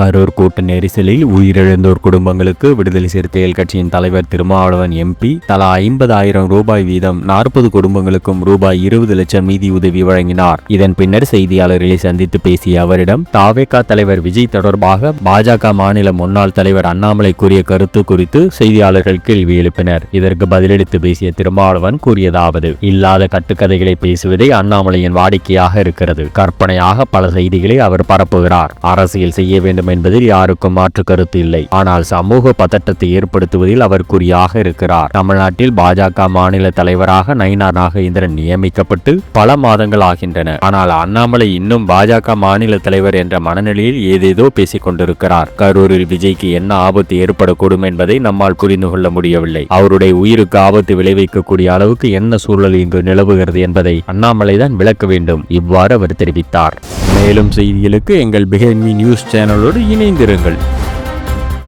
கரூர் கூட்ட நெரிசலில் உயிரிழந்தோர் குடும்பங்களுக்கு விடுதலை சிறுத்தைகள் கட்சியின் தலைவர் திருமாவளவன் எம்பி தலா ஐம்பதாயிரம் ரூபாய் வீதம் நாற்பது குடும்பங்களுக்கும் ரூபாய் இருபது லட்சம் மீதி உதவி வழங்கினார். இதன் பின்னர் செய்தியாளர்களை சந்தித்து பேசிய அவரிடம் தாவேகா தலைவர் விஜய் தொடர்பாக பாஜக மாநில முன்னாள் தலைவர் அண்ணாமலை கூறிய கருத்து குறித்து செய்தியாளர்கள் கேள்வி எழுப்பினர். இதற்கு பதிலளித்து பேசிய திருமாவளவன் கூறியதாவது இல்லாத கட்டுக்கதைகளை பேசுவதே அண்ணாமலையின் வாடிக்கையாக இருக்கிறது. கற்பனையாக பல செய்திகளை அவர் பரப்புகிறார். அரசியல் செய்ய வேண்டும் என்பதில் யாருக்கும் மாற்று கருத்து இல்லை. ஆனால் சமூக பதட்டத்தை ஏற்படுத்துவதில் அவர் குறியாக இருக்கிறார். தமிழ்நாட்டில் பாஜக மாநில தலைவராக நயினார் நாகேந்திரன் நியமிக்கப்பட்டு பல மாதங்கள் ஆகின்றன. ஆனால் அண்ணாமலை இன்னும் பாஜக மாநில தலைவர் என்ற மனநிலையில் ஏதேதோ பேசிக் கொண்டிருக்கிறார். கரூரில் விஜய்க்கு என்ன ஆபத்து ஏற்படக்கூடும் என்பதை நம்மால் புரிந்து கொள்ள முடியவில்லை. அவருடைய உயிருக்கு ஆபத்து விளைவிக்கக்கூடிய அளவுக்கு என்ன சூழல் இங்கு நிலவுகிறது என்பதை அண்ணாமலை தான் விளக்க வேண்டும். இவ்வாறு அவர் தெரிவித்தார். மேலும் செய்திகளுக்கு எங்கள் பிஹென்மி நியூஸ் சேனலோடு இணைந்திருங்கள்.